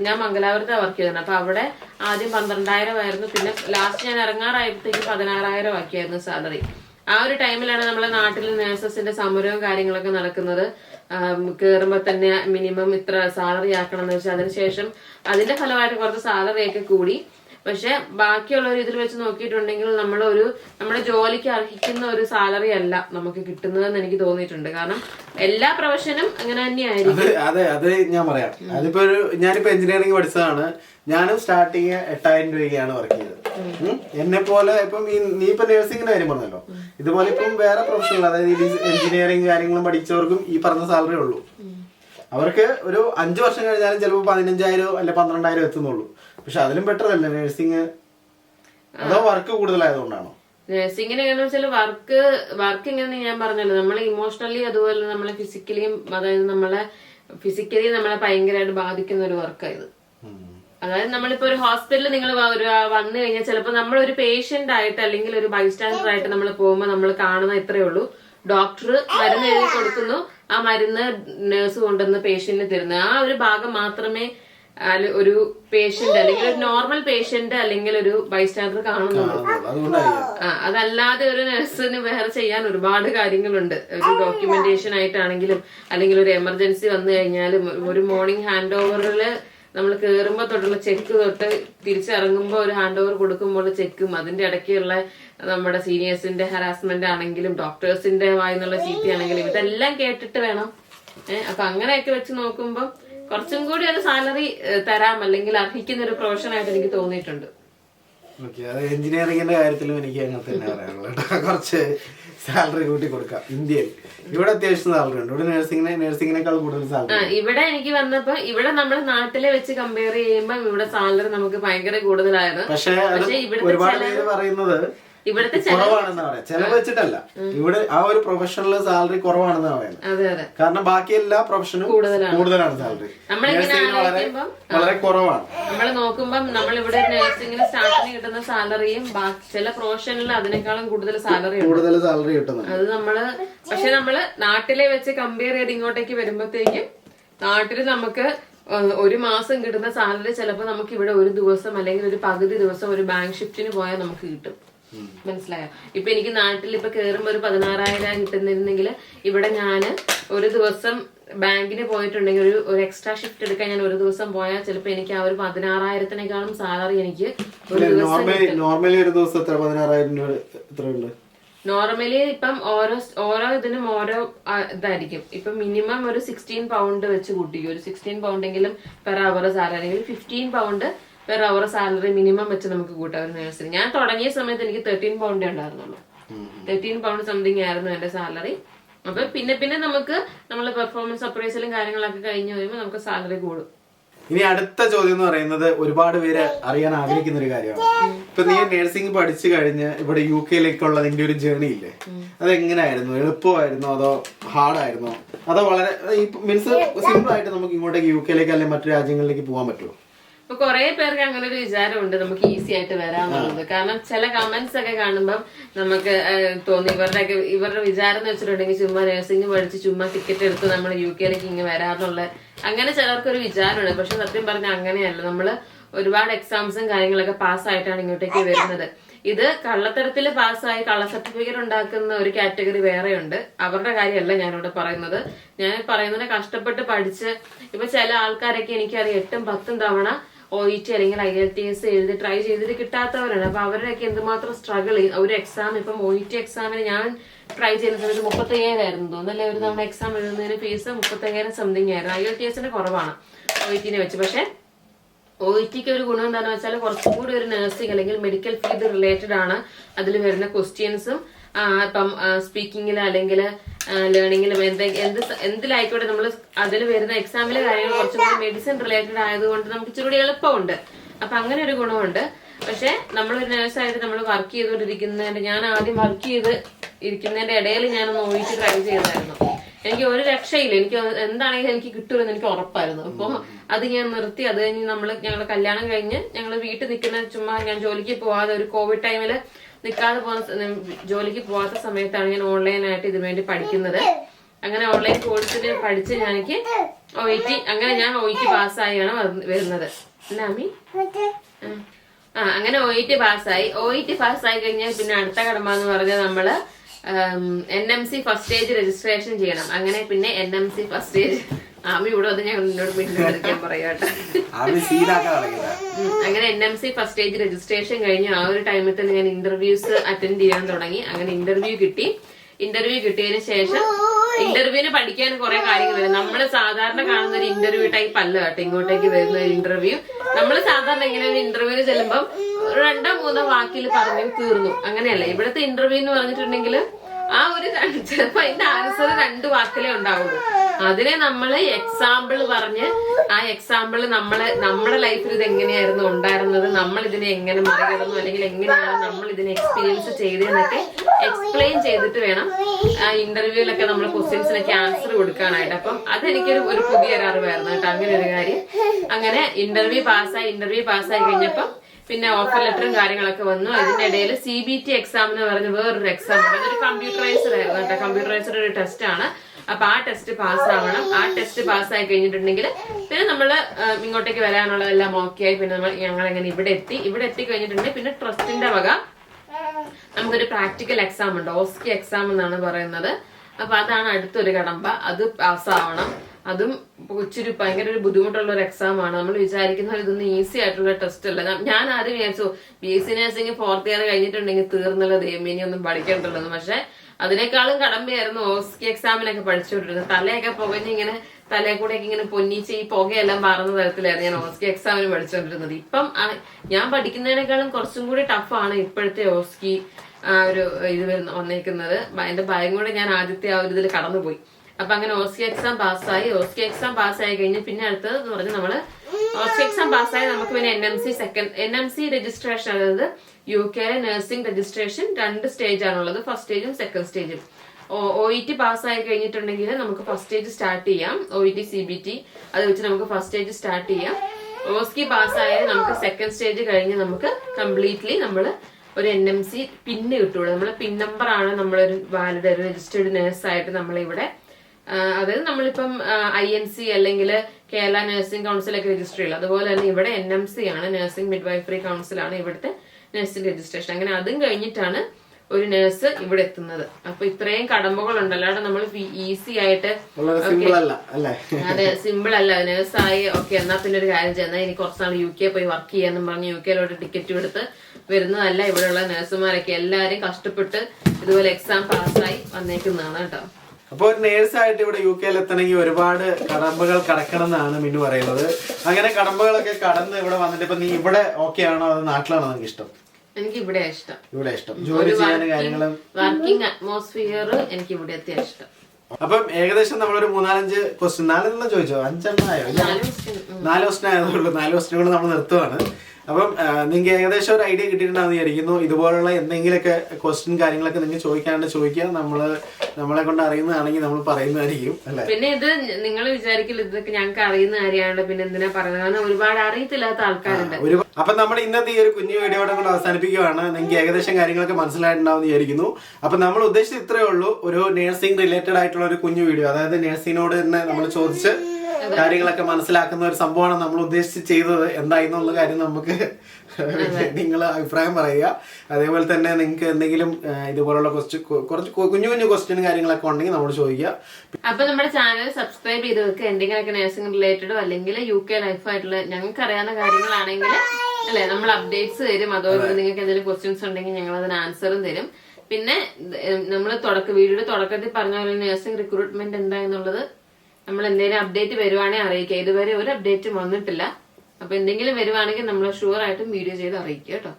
ഞാൻ മംഗലാപുരത്താണ് വർക്ക് ചെയ്തിരുന്നത് അപ്പൊ അവിടെ ആദ്യം പന്ത്രണ്ടായിരം ആയിരുന്നു പിന്നെ ലാസ്റ്റ് ഞാൻ ഇറങ്ങാറായപ്പോഴത്തേക്ക് പതിനാറായിരം ആക്കിയായിരുന്നു സാലറി. ആ ഒരു ടൈമിലാണ് നമ്മളെ നാട്ടിൽ നേഴ്സസിന്റെ സമരവും കാര്യങ്ങളൊക്കെ നടക്കുന്നത്. കയറുമ്പോൾ തന്നെ മിനിമം ഇത്ര സാലറി ആക്കണം എന്ന് വെച്ചാൽ അതിനുശേഷം അതിന്റെ ഫലമായിട്ട് കുറച്ച് സാലറി ഒക്കെ കൂടി പക്ഷെ ബാക്കിയുള്ള ഒരു ഇതിൽ വെച്ച് നോക്കിയിട്ടുണ്ടെങ്കിൽ നമ്മൾ ഒരു നമ്മുടെ ജോലിക്ക് അർഹിക്കുന്ന ഒരു സാലറി അല്ല നമുക്ക് കിട്ടുന്നതെന്ന് എനിക്ക് തോന്നിയിട്ടുണ്ട്. കാരണം എല്ലാ പ്രൊഫഷനും അങ്ങനെ തന്നെയായിരിക്കും. അത് അതെ അത് ഞാൻ പറയാം. അതിപ്പോ ഒരു ഞാനിപ്പോ എഞ്ചിനീയറിംഗ് പഠിച്ചതാണ്. ഞാനും സ്റ്റാർട്ടിങ് എട്ടായിരം രൂപയാണ് വർക്ക് ചെയ്തത്. എന്നെ പോലെ ഇപ്പം ഈ നീ ഇപ്പൊ നഴ്സിംഗിന്റെ കാര്യം പറഞ്ഞല്ലോ. ഇതുപോലെ ഇപ്പം വേറെ പ്രൊഫഷണൽ അതായത് എഞ്ചിനീയറിംഗ് കാര്യങ്ങളും പഠിച്ചവർക്കും ഈ പറഞ്ഞ സാലറി ഉള്ളൂ. അവർക്ക് ഒരു അഞ്ചു വർഷം കഴിഞ്ഞാലും ചിലപ്പോൾ പതിനഞ്ചായിരം അല്ലെ പന്ത്രണ്ടായിരം എത്തുന്നുള്ളൂ. പക്ഷെ അതിലും ബെറ്റർ അല്ലേ നഴ്സിംഗ് അതോ വർക്ക് കൂടുതലായതുകൊണ്ടാണോ? നഴ്സിംഗിന് എങ്ങനെയാണെന്ന് വെച്ചാൽ വർക്ക് വർക്ക് എങ്ങനെ ഞാൻ പറഞ്ഞല്ലോ നമ്മൾ ഇമോഷണലി അതുപോലെ നമ്മളെ ഫിസിക്കലിയും അതായത് നമ്മളെ ഫിസിക്കലി നമ്മളെ ഭയങ്കരമായിട്ട് ബാധിക്കുന്ന ഒരു വർക്കായത് അതായത് നമ്മളിപ്പോ ഒരു ഹോസ്പിറ്റലിൽ നിങ്ങൾ ഒരു വന്നു കഴിഞ്ഞാൽ ചിലപ്പോൾ നമ്മൾ ഒരു പേഷ്യന്റ് ആയിട്ട് അല്ലെങ്കിൽ ഒരു ബൈസ്റ്റാൻഡർ ആയിട്ട് നമ്മൾ പോകുമ്പോൾ നമ്മൾ കാണുന്ന ഇത്രയേ ഉള്ളൂ. ഡോക്ടർ മരുന്ന് എഴുതി കൊടുക്കുന്നു. ആ മരുന്ന് നേഴ്സ് കൊണ്ടുവന്ന് പേഷ്യന്റിന് തരുന്നു. ആ ഒരു ഭാഗം മാത്രമേ ഒരു പേഷ്യന്റ് അല്ലെങ്കിൽ ഒരു നോർമൽ പേഷ്യന്റ് അല്ലെങ്കിൽ ഒരു ബൈസ്റ്റാൻഡർ കാണുന്നുള്ളൂ ആ അതല്ലാതെ ഒരു നഴ്സിന് വേറെ ചെയ്യാൻ ഒരുപാട് കാര്യങ്ങളുണ്ട്. ഒരു ഡോക്യുമെന്റേഷൻ ആയിട്ടാണെങ്കിലും അല്ലെങ്കിൽ ഒരു എമർജൻസി വന്നു കഴിഞ്ഞാലും ഒരു മോർണിംഗ് ഹാൻഡ് ഓവറിൽ നമ്മൾ കേറുമ്പോ തൊട്ടുള്ള ചെക്ക് തൊട്ട് തിരിച്ചിറങ്ങുമ്പോൾ ഒരു ഹാൻഡ് ഓവർ കൊടുക്കുമ്പോൾ ചെക്കും അതിന്റെ ഇടയ്ക്കുള്ള നമ്മുടെ സീനിയേഴ്സിന്റെ ഹറാസ്മെന്റ് ആണെങ്കിലും ഡോക്ടേഴ്സിന്റെ വായിന്നുള്ള ചീത്തയാണെങ്കിലും ഇതെല്ലാം കേട്ടിട്ട് വേണം. ഏഹ് അപ്പൊ അങ്ങനെയൊക്കെ വെച്ച് നോക്കുമ്പോൾ കുറച്ചും കൂടി ഒരു സാലറി തരാം അല്ലെങ്കിൽ അർഹിക്കുന്ന ഒരു പ്രൊഫഷൻ ആയിട്ട് എനിക്ക് തോന്നിയിട്ടുണ്ട്. എഞ്ചിനീയറിംഗിന്റെ കാര്യത്തിലും എനിക്ക് അങ്ങനെ തന്നെ പറയാനുള്ളത് കുറച്ച് സാലറി കൂട്ടി കൊടുക്കാം ഇന്ത്യയിൽ. ഇവിടെ അത്യാവശ്യം സാലറി ഉണ്ട്. ഇവിടെ നഴ്സിംഗിനെ നഴ്സിംഗിനേക്കാൾ കൂടുതൽ സാലറി ഇവിടെ എനിക്ക് വന്നപ്പോ ഇവിടെ നമ്മുടെ നാട്ടിലെ വെച്ച് കമ്പയർ ചെയ്യുമ്പോൾ ഇവിടെ സാലറി നമുക്ക് ഭയങ്കര കൂടുതലായിരുന്നു പക്ഷെ ഒരുപാട് പേര് പറയുന്നത് ഇവിടുത്തെ കുറവാണെന്ന് പറയാം. ചെലവ് വെച്ചിട്ടല്ല. ഇവിടെ ആ ഒരു പ്രൊഫഷണൽ സാലറി കുറവാണെന്ന് പറയുന്നത് കാരണം ബാക്കി എല്ലാ പ്രൊഫഷനും കൂടുതലാണ്. സാലറി വളരെ വളരെ കുറവാണ്. നമ്മൾ നോക്കുമ്പോൾ നമ്മൾ ഇവിടെ നഴ്സിംഗിന് സ്റ്റാർട്ടിന് കിട്ടുന്ന സാലറിയും ചില പ്രൊഫഷനിൽ അതിനേക്കാളും കൂടുതൽ സാലറി കൂടുതൽ സാലറി കിട്ടുന്നത് അത് നമ്മൾ പക്ഷെ നമ്മൾ നാട്ടിലെ വെച്ച് കമ്പയർ ചെയ്ത് ഇങ്ങോട്ടേക്ക് വരുമ്പോഴത്തേക്കും നാട്ടിൽ നമുക്ക് ഒരു മാസം കിട്ടുന്ന സാലറി ചിലപ്പോൾ നമുക്ക് ഇവിടെ ഒരു ദിവസം അല്ലെങ്കിൽ ഒരു പകുതി ദിവസം ഒരു ബാങ്ക് ഷിഫ്റ്റിന് പോയാൽ നമുക്ക് കിട്ടും. മനസ്സിലായോ? ഇപ്പൊ എനിക്ക് നാട്ടിൽ ഇപ്പൊ കേറുമ്പോ ഒരു പതിനാറായിരം കിട്ടുന്നിരുന്നെങ്കിൽ ഇവിടെ ഞാൻ ഒരു ദിവസം ബാങ്കിന് പോയിട്ടുണ്ടെങ്കിൽ ഒരു ഒരു എക്സ്ട്രാ ഷിഫ്റ്റ് എടുക്കാൻ ഞാൻ ഒരു ദിവസം പോയാൽ ചിലപ്പോ എനിക്ക് ആ ഒരു പതിനാറായിരത്തിനേക്കാളും സാലറി എനിക്ക് ഒരു ദിവസം നോർമലി ഒരു ദിവസം എത്ര? പതിനാറായിരം രൂപ എത്ര നോർമലി ഇപ്പം ഓരോ ഓരോ ഇതിനും ഓരോ ഇതായിരിക്കും. ഇപ്പൊ മിനിമം ഒരു സിക്സ്റ്റീൻ പൗണ്ട് വെച്ച് കൂട്ടിക്കും. ഒരു സിക്സ്റ്റീൻ പൗണ്ടെങ്കിലും പെർ അവർ സാലറി അല്ലെങ്കിൽ fifteen pound per hour salary minimum വെച്ച് നമുക്ക് കൂട്ടാം ഒരു നഴ്സിന് ഞാൻ തുടങ്ങിയ സമയത്ത് എനിക്ക് തേർട്ടീൻ പൗണ്ടേ ഉണ്ടായിരുന്നുള്ളൂ. തേർട്ടീൻ പൗണ്ട് സംതിങ് ആയിരുന്നു എന്റെ സാലറി അപ്പൊ പിന്നെ പിന്നെ നമുക്ക് നമ്മളെ പെർഫോമൻസ് അപ്രൈസലും കാര്യങ്ങളൊക്കെ കഴിഞ്ഞ് കഴിയുമ്പോൾ നമുക്ക് സാലറി കൂടും. ഇനി അടുത്ത ചോദ്യം എന്ന് പറയുന്നത് ഒരുപാട് പേര് അറിയാൻ ആഗ്രഹിക്കുന്ന ഒരു കാര്യമാണ്. ഇപ്പൊ നീ നഴ്സിംഗ് പഠിച്ചു കഴിഞ്ഞ് ഇവിടെ യു കെയിലേക്കുള്ള നിന്റെ ഒരു ജേർണി ഇല്ലേ? അതെങ്ങനെയായിരുന്നു എളുപ്പമായിരുന്നു എളുപ്പമായിരുന്നോ? അതോ ഹാർഡായിരുന്നോ അതോ വളരെ മീൻസ് സിമ്പിൾ ആയിട്ട് നമുക്ക് ഇങ്ങോട്ടേക്ക് യു കെയിലേക്ക് അല്ലെങ്കിൽ മറ്റു രാജ്യങ്ങളിലേക്ക് പോകാൻ പറ്റുമോ അപ്പൊ കുറെ പേർക്ക് അങ്ങനെ ഒരു വിചാരമുണ്ട് നമുക്ക് ഈസി ആയിട്ട് വരാമെന്നുള്ളത്. കാരണം ചില കമന്റ്സ് ഒക്കെ കാണുമ്പോൾ നമുക്ക് തോന്നി. ഇവരുടെ ഇവരുടെ വിചാരം എന്ന് വെച്ചിട്ടുണ്ടെങ്കിൽ ചുമ്മാ നഴ്സിംഗ് പഠിച്ച് ചുമ്മാ ടിക്കറ്റ് എടുത്ത് നമ്മൾ യു കെയിലേക്ക് ഇങ്ങനെ വരാന്നുള്ള അങ്ങനെ ചിലർക്കൊരു വിചാരമുണ്ട്. പക്ഷെ സത്യം പറഞ്ഞാൽ അങ്ങനെയല്ല. നമ്മൾ ഒരുപാട് എക്സാംസും കാര്യങ്ങളൊക്കെ പാസ്സായിട്ടാണ് ഇങ്ങോട്ടേക്ക് വരുന്നത്. ഇത് കള്ളത്തരത്തിൽ പാസ്സായി കള്ള സർട്ടിഫിക്കറ്റ് ഉണ്ടാക്കുന്ന ഒരു കാറ്റഗറി വേറെയുണ്ട്. അവരുടെ കാര്യമല്ല ഞാനിവിടെ പറയുന്നത്. ഞാൻ പറയുന്നത് കഷ്ടപ്പെട്ട് പഠിച്ച് ഇപ്പൊ ചില ആൾക്കാരൊക്കെ എനിക്കറിയാം എട്ടും പത്തും തവണ ഒ അല്ലെങ്കിൽ ഐ എൽ ടി എസ് എഴുതി ട്രൈ ചെയ്തിട്ട് കിട്ടാത്തവരാണ്. അപ്പൊ അവരുടെയൊക്കെ എന്തുമാത്രം സ്ട്രഗിൾ ഒരു എക്സാം ഇപ്പം ഒ ഇ ടി എക്സാമിന് ഞാൻ ട്രൈ ചെയ്യുന്ന സമയത്ത് മുപ്പത്തയ്യായിരമായിരുന്നു തോന്നുന്നല്ലേ ഒരു തവണ എക്സാം എഴുതുന്നതിന് ഫീസ് മുപ്പത്തയ്യായിരം സംതിങ് ആയിരുന്നു. ഐ എൽ ടി എസിന് കുറവാണ് ഒ ഇ ടിനെ വെച്ച്. പക്ഷെ ഒ ഇ ടിക്ക് ഒരു ഗുണം എന്താണെന്ന് വെച്ചാൽ കുറച്ചും കൂടി ഒരു നഴ്സിംഗ് അല്ലെങ്കിൽ മെഡിക്കൽ ഫീൽഡ് റിലേറ്റഡ് ആണ് അതിൽ വരുന്ന ക്വസ്റ്റ്യൻസും ഇപ്പം സ്പീക്കിങ്ങിൽ അല്ലെങ്കിൽ ലേണിങ്ങിലും എന്ത് എന്ത് എന്തിലായിക്കോട്ടെ നമ്മൾ അതിൽ വരുന്ന എക്സാമിലെ കാര്യങ്ങൾ കുറച്ചും കൂടി മെഡിസിൻ റിലേറ്റഡ് ആയതുകൊണ്ട് നമുക്ക് ഇച്ചിരി കൂടി എളുപ്പമുണ്ട്. അപ്പൊ അങ്ങനെ ഒരു ഗുണമുണ്ട്. പക്ഷെ നമ്മളൊരു നേഴ്സായിട്ട് നമ്മൾ വർക്ക് ചെയ്തുകൊണ്ടിരിക്കുന്നതിന്റെ ഞാൻ ആദ്യം വർക്ക് ചെയ്ത് ഇരിക്കുന്നതിന്റെ ഇടയിൽ ഞാൻ ഒ ഇ ട്രൈ ചെയ്തായിരുന്നു. എനിക്ക് ഒരു രക്ഷയില്ല. എനിക്ക് എന്താണെങ്കിലും എനിക്ക് കിട്ടുമെന്ന് എനിക്ക് ഉറപ്പായിരുന്നു. അപ്പൊ അത് ഞാൻ നിർത്തി. അത് കഴിഞ്ഞ് നമ്മൾ ഞങ്ങളുടെ കല്യാണം കഴിഞ്ഞ് ഞങ്ങൾ വീട്ടിൽ നിൽക്കുന്ന ചുമ്മാ ഞാൻ ജോലിക്ക് പോവാതെ ഒരു കോവിഡ് ടൈമിൽ നിൽക്കാതെ പോകുന്ന ജോലിക്ക് പോകാത്ത സമയത്താണ് ഞാൻ ഓൺലൈനായിട്ട് ഇതിനു വേണ്ടി പഠിക്കുന്നത്. അങ്ങനെ ഓൺലൈൻ കോഴ്സിൽ പഠിച്ച് ഞാൻ എനിക്ക് ഒ ടി അങ്ങനെ ഞാൻ ഒ ടി പാസ്സായാണ് വരുന്നത്. അമ്മി? ആ. അങ്ങനെ ഒ ടി പാസ്സായി. ഒ ടി പാസ്സായി കഴിഞ്ഞാൽ പിന്നെ അടുത്ത കടമ എന്ന് പറഞ്ഞാൽ നമ്മൾ N M C first stage registration ചെയ്യണം. അങ്ങനെ പിന്നെ N M C first stage Ami ഇവിടെ വന്ന് ഞാൻ നിന്നോട് പിന്നെ പറയാട്ടെ അങ്ങനെ N M C first stage registration കഴിഞ്ഞു ആ ഒരു ടൈമിൽ തന്നെ ഞാൻ ഇന്റർവ്യൂസ് അറ്റൻഡ് ചെയ്യാൻ തുടങ്ങി. അങ്ങനെ ഇന്റർവ്യൂ കിട്ടി. ഇന്റർവ്യൂ കിട്ടിയതിന് ശേഷം ഇന്റർവ്യൂവിന് പഠിക്കാൻ കുറെ കാര്യങ്ങൾ വരും. നമ്മൾ സാധാരണ കാണുന്ന ഒരു ഇന്റർവ്യൂ ടൈപ്പ് അല്ല കേട്ടോ. ഇങ്ങോട്ടേക്ക് വരുന്ന ഒരു ഇന്റർവ്യൂ നമ്മൾ സാധാരണ ഇങ്ങനെ ഒരു ഇന്റർവ്യൂവിന് ചെല്ലുമ്പോൾ രണ്ടോ മൂന്നോ വാക്കിൽ പറഞ്ഞു തീർന്നു. അങ്ങനെയല്ല? ഇവിടുത്തെ ഇന്റർവ്യൂ എന്ന് പറഞ്ഞിട്ടുണ്ടെങ്കിൽ ആ ഒരു ചിലപ്പോ അതിന്റെ ആൻസർ രണ്ട് വാക്കിലേ ഉണ്ടാവുള്ളൂ. അതിനെ നമ്മൾ എക്സാമ്പിൾ പറഞ്ഞ് ആ എക്സാമ്പിൾ നമ്മളെ നമ്മുടെ ലൈഫിൽ ഇത് എങ്ങനെയായിരുന്നു ഉണ്ടായിരുന്നത് നമ്മൾ ഇതിനെ എങ്ങനെ മറികടന്നു അല്ലെങ്കിൽ എങ്ങനെയാണ് നമ്മൾ ഇതിനെ എക്സ്പീരിയൻസ് ചെയ്തതെന്നൊക്കെ എക്സ്പ്ലെയിൻ ചെയ്തിട്ട് വേണം ആ ഇന്റർവ്യൂവിലൊക്കെ നമ്മൾ ക്വസ്റ്റ്യൻസിനൊക്കെ ആൻസർ കൊടുക്കാനായിട്ട്. അപ്പം അതെനിക്കൊരു ഒരു പുതിയൊരു അറിവായിരുന്നു കേട്ടോ. അങ്ങനെ ഒരു കാര്യം. അങ്ങനെ ഇന്റർവ്യൂ പാസ്സായി ഇന്റർവ്യൂ പാസ്സായി കഴിഞ്ഞപ്പം പിന്നെ ഓഫർ ലെറ്ററും കാര്യങ്ങളൊക്കെ വന്നു. അതിന്റെ ഇടയിൽ സി ബി ടി എക്സാം എന്ന് പറഞ്ഞ വേറൊരു എക്സാം ഉണ്ട്. അതൊരു കമ്പ്യൂട്ടറൈസ്ഡ് ആയിരുന്നു കേട്ടോ. കമ്പ്യൂട്ടറൈസ്ഡ് ഒരു ടെസ്റ്റ് ആണ്. അപ്പൊ ആ ടെസ്റ്റ് പാസ് ആവണം. ആ ടെസ്റ്റ് പാസ് ആയി കഴിഞ്ഞിട്ടുണ്ടെങ്കിൽ പിന്നെ നമ്മൾ ഇങ്ങോട്ടേക്ക് വരാനുള്ളതെല്ലാം ഓക്കെ ആയി. പിന്നെ നമ്മൾ ഞങ്ങൾ എങ്ങനെ ഇവിടെ എത്തി. ഇവിടെ എത്തി കഴിഞ്ഞിട്ടുണ്ടെങ്കിൽ പിന്നെ ട്രസ്റ്റിന്റെ വക നമുക്കൊരു പ്രാക്ടിക്കൽ എക്സാം ഉണ്ട്. ഓസ്കി എക്സാം എന്നാണ് പറയുന്നത്. അപ്പൊ അതാണ് അടുത്തൊരു കടമ്പ. അത് പാസ്സാവണം അതും ഇച്ചിരി ഭയങ്കര ഒരു ബുദ്ധിമുട്ടുള്ള ഒരു എക്സാം ആണ്. നമ്മൾ വിചാരിക്കുന്ന ഇതൊന്നും ഈസി ആയിട്ടുള്ള ടെസ്റ്റ് അല്ല. ഞാൻ- ആദ്യം വിചാരിച്ചു B S C nursing fourth year കഴിഞ്ഞിട്ടുണ്ടെങ്കിൽ തീർന്നുള്ള ദൈവമേനി ഒന്നും പഠിക്കേണ്ടല്ലോ പക്ഷെ അതിനേക്കാളും കടമ്പയായിരുന്നു ഓസ്കി എക്സാമിനൊക്കെ പഠിച്ചുകൊണ്ടിരുന്നത്. തലയൊക്കെ പുകഞ്ഞ് ഇങ്ങനെ തലയെ കൂടെ ഇങ്ങനെ പൊന്നിച്ച് ഈ പുകയെല്ലാം മാറുന്ന തരത്തിലായിരുന്നു ഞാൻ ഓസ്കി എക്സാമിന് പഠിച്ചുകൊണ്ടിരുന്നത്. ഇപ്പം ഞാൻ പഠിക്കുന്നതിനേക്കാളും കുറച്ചും കൂടി ടഫാണ് ഇപ്പോഴത്തെ ഓസ്കി ഒരു ഇത് വന്നേക്കുന്നത്. എന്റെ ഭയം കൂടെ ഞാൻ ആദ്യത്തെ ആ ഒരു ഇതിൽ കടന്നുപോയി. അപ്പൊ അങ്ങനെ ഓസ്കി എക്സാം പാസ്സായി. ഓസ്കി എക്സാം പാസ്സായി കഴിഞ്ഞ് പിന്നെ അടുത്തത് എന്ന് പറഞ്ഞ് നമ്മൾ ഓസ്കി എക്സാം പാസ്സായി നമുക്ക് പിന്നെ N M C second N M C registration അതായത് യു കെ നഴ്സിംഗ് രജിസ്ട്രേഷൻ രണ്ട് സ്റ്റേജ് ആണുള്ളത്. ഫസ്റ്റ് സ്റ്റേജും സെക്കൻഡ് സ്റ്റേജും ഒ ഇ ടി പാസ്സായി കഴിഞ്ഞിട്ടുണ്ടെങ്കിൽ നമുക്ക് ഫസ്റ്റ് സ്റ്റേജ് സ്റ്റാർട്ട് ചെയ്യാം. O E T C B T അത് വെച്ച് നമുക്ക് ഫസ്റ്റ് സ്റ്റേജ് സ്റ്റാർട്ട് ചെയ്യാം. ഓസ്കി പാസ്സായാൽ നമുക്ക് സെക്കൻഡ് സ്റ്റേജ് കഴിഞ്ഞ് നമുക്ക് കംപ്ലീറ്റ്ലി നമ്മൾ ഒരു എൻ എം സി പിന്ന് കിട്ടുള്ളൂ. നമ്മളെ പിൻ നമ്പർ ആണ് നമ്മളൊരു വാലിഡ് രജിസ്റ്റേർഡ് നേഴ്സ് ആയിട്ട് നമ്മളിവിടെ അതായത് നമ്മളിപ്പം ഐ എൻ സി അല്ലെങ്കിൽ കേരള നഴ്സിംഗ് കൗൺസിലൊക്കെ രജിസ്റ്റർ ചെയ്യില്ല അതുപോലെ തന്നെ ഇവിടെ എൻ എം സി ആണ് നഴ്സിംഗ് മിഡ്വൈഫറി ആണ് ഇവിടുത്തെ നഴ്സിംഗ് രജിസ്ട്രേഷൻ അങ്ങനെ അതും കഴിഞ്ഞിട്ടാണ് ഒരു നഴ്സ് ഇവിടെ എത്തുന്നത്. അപ്പൊ ഇത്രയും കടമ്പകൾ ഉണ്ട് അല്ലാതെ നമ്മൾ ഈസി ആയിട്ട് അതെ സിമ്പിൾ അല്ല. നേഴ്സായി ഓക്കെ എന്നാ പിന്നെ ഒരു കാര്യം ചെയ്യുന്ന ഇനി കുറച്ചാൾ യു കെ പോയി വർക്ക് ചെയ്യാന്നും പറഞ്ഞ് യു കെയിലോട്ട് ടിക്കറ്റ് എടുത്ത് വരുന്നതല്ല ഇവിടെയുള്ള നഴ്സുമാരൊക്കെ എല്ലാരും കഷ്ടപ്പെട്ട് ഇതുപോലെ എക്സാം പാസ്സായി വന്നേക്കുന്നതാണ് കേട്ടോ. അപ്പോൾ ഒരു നേഴ്സായിട്ട് ഇവിടെ യു കെയിൽ എത്തണമെങ്കിൽ ഒരുപാട് കടമ്പകൾ കടക്കണം എന്നാണ് മിന്നു പറയുന്നത്. അങ്ങനെ കടമ്പകളൊക്കെ കടന്ന് ഇവിടെ വന്നിട്ട് ഇപ്പൊ നീ ഇവിടെ ഓക്കെ ആണോ? അത് നാട്ടിലാണോ നിനക്ക് ഇഷ്ടം? എനിക്ക് ഇവിടെ ഇഷ്ടം. ഇവിടെ ഇഷ്ടം. ജോലി ചെയ്യാനും കാര്യങ്ങളും വർക്കിംഗ് അറ്റ്മോസ്ഫിയർ എനിക്ക് ഇവിടെ എത്തിയ ഇഷ്ടം. അപ്പം ഏകദേശം നമ്മളൊരു മൂന്നാലഞ്ച് ക്വസ്റ്റ്യൻ നാലെണ്ണം ചോദിച്ചോ? അഞ്ചെണ്ണം ആയോ ഇല്ല. നാല് ക്വസ്റ്റ്യൻ ആയതുള്ളൂ നാല് ക്വസ്റ്റ്യൻ കൊണ്ട് നമ്മൾ നിർത്തുവാണ്. അപ്പം നിങ്ങൾക്ക് ഏകദേശം ഒരു ഐഡിയ കിട്ടിയിട്ടുണ്ടാകുന്ന വിചാരിക്കുന്നു. ഇതുപോലുള്ള എന്തെങ്കിലുമൊക്കെ ക്വസ്റ്റ്യൻ കാര്യങ്ങളൊക്കെ നിങ്ങൾ ചോദിക്കാണ്ട് ചോദിക്കുക. നമ്മൾ നമ്മളെ കൊണ്ട് അറിയുന്നതാണെങ്കിൽ നമ്മൾ പറയുന്നതായിരിക്കും അല്ലെ? പിന്നെ ഇത് നിങ്ങൾ വിചാരിക്കില്ല ഇതൊക്കെ ഞങ്ങൾക്ക് അറിയുന്ന കാര്യമാണ് പിന്നെ എന്തിനാ പറയുന്നത് കാരണം ഒരുപാട് അറിയത്തില്ലാത്ത ആൾക്കാരുണ്ട്. അപ്പൊ നമ്മുടെ ഇന്നത്തെ ഈ ഒരു കുഞ്ഞു വീഡിയോടെ കൊണ്ട് അവസാനിപ്പിക്കുകയാണ്. നിങ്ങൾക്ക് ഏകദേശം കാര്യങ്ങളൊക്കെ മനസ്സിലായിട്ടുണ്ടാവും വിചാരിക്കുന്നു. അപ്പൊ നമ്മൾ ഉദ്ദേശിച്ചത് ഇത്രയേ ഉള്ളൂ. ഒരു നേഴ്സിംഗ് റിലേറ്റഡ് ആയിട്ടുള്ള ഒരു കുഞ്ഞു വീഡിയോ അതായത് നേഴ്സിനോട് തന്നെ നമ്മൾ ചോദിച്ച് കാര്യങ്ങളൊക്കെ മനസ്സിലാക്കുന്ന ഒരു സംഭവമാണ് നമ്മൾ ഉദ്ദേശിച്ച് ചെയ്തത്. എന്തായിരുന്നുള്ള കാര്യം നമുക്ക് നിങ്ങൾ അഭിപ്രായം പറയുക. അതേപോലെ തന്നെ നിങ്ങൾക്ക് എന്തെങ്കിലും ഇതുപോലുള്ള കുറച്ച് കുറച്ച് കുഞ്ഞു കുഞ്ഞു ക്വസ്റ്റ്യൻ കാര്യങ്ങളൊക്കെ ഉണ്ടെങ്കിൽ നമ്മൾ ചോദിക്കുക. അപ്പൊ നമ്മുടെ ചാനൽ സബ്സ്ക്രൈബ് ചെയ്ത് വെക്കുക എന്തെങ്കിലുമൊക്കെ നഴ്സിംഗ് റിലേറ്റഡോ അല്ലെങ്കിൽ യു കെ ലൈഫായിട്ടുള്ള ഞങ്ങൾക്ക് അറിയാവുന്ന കാര്യങ്ങളാണെങ്കിൽ അല്ലെ നമ്മൾ അപ്ഡേറ്റ്സ് തരും. അതോടൊപ്പം നിങ്ങൾക്ക് എന്തെങ്കിലും ക്വസ്റ്റ്യൻസ് ഉണ്ടെങ്കിൽ ഞങ്ങൾ അതിന് ആൻസറും തരും. പിന്നെ നമ്മൾ തുടക്ക വീഡിയോയുടെ തുടക്കത്തിൽ പറഞ്ഞ പോലെ നഴ്സിംഗ് റിക്രൂട്ട്മെന്റ് എന്താ എന്നുള്ളത് നമ്മൾ എന്തെങ്കിലും അപ്ഡേറ്റ് വരുവാണെങ്കിൽ അറിയിക്കുക ഇതുവരെ ഒരു അപ്ഡേറ്റും വന്നിട്ടില്ല. അപ്പൊ എന്തെങ്കിലും വരുവാണെങ്കിൽ നമ്മൾ ഷുവർ ആയിട്ടും വീഡിയോ ചെയ്ത് അറിയിക്കുക കേട്ടോ.